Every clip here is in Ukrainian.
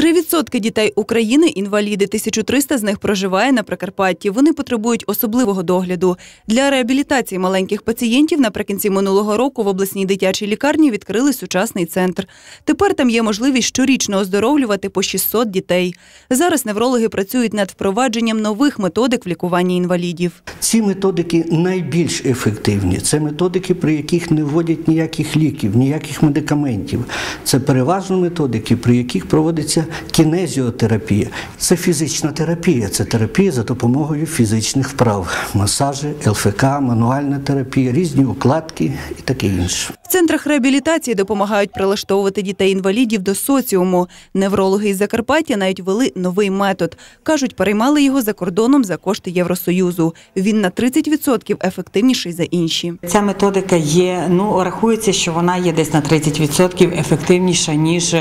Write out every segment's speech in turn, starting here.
3% дітей України інваліди, 1300 з них проживає на Прикарпатті. Вони потребують особливого догляду. Для реабілітації маленьких пацієнтів наприкінці минулого року в обласній дитячій лікарні відкрили сучасний центр. Тепер там є можливість щорічно оздоровлювати по 600 дітей. Зараз неврологи працюють над впровадженням нових методик в лікуванні інвалідів. Ці методики найбільш ефективні. Це методики, при яких не вводять ніяких ліків, ніяких медикаментів. Це переважно методики, при яких проводиться кінезіотерапія. Це фізична терапія, це терапія за допомогою фізичних вправ, масажі, ЛФК, мануальна терапія, різні укладки і таке інше. В центрах реабілітації допомагають прилаштовувати дітей-інвалідів до соціуму. Неврологи із Закарпаття навіть ввели новий метод. Кажуть, переймали його за кордоном за кошти Євросоюзу. Він на 30% ефективніший за інші. Ця методика є, ну рахується, що вона є десь на 30% ефективніша ніж.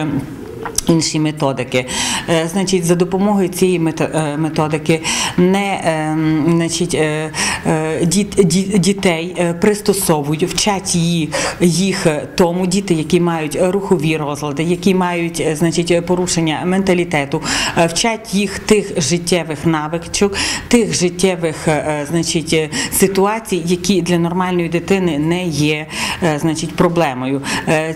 Інші методики, Е, значить, за допомогою цієї е, методики не е, значить, діт, дітей пристосовують, вчать їх, тому діти, які мають рухові розлади, які мають значить, порушення менталітету, вчать їх тих життєвих навичок, тих життєвих значить, ситуацій, які для нормальної дитини не є значить, проблемою.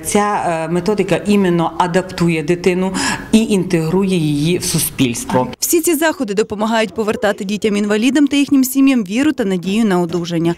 Ця методика іменно адаптує дитину і інтегрує її в суспільство. Всі ці заходи допомагають повертати дітям-інвалідам та їхнім сім'ям віру та надію на одужання.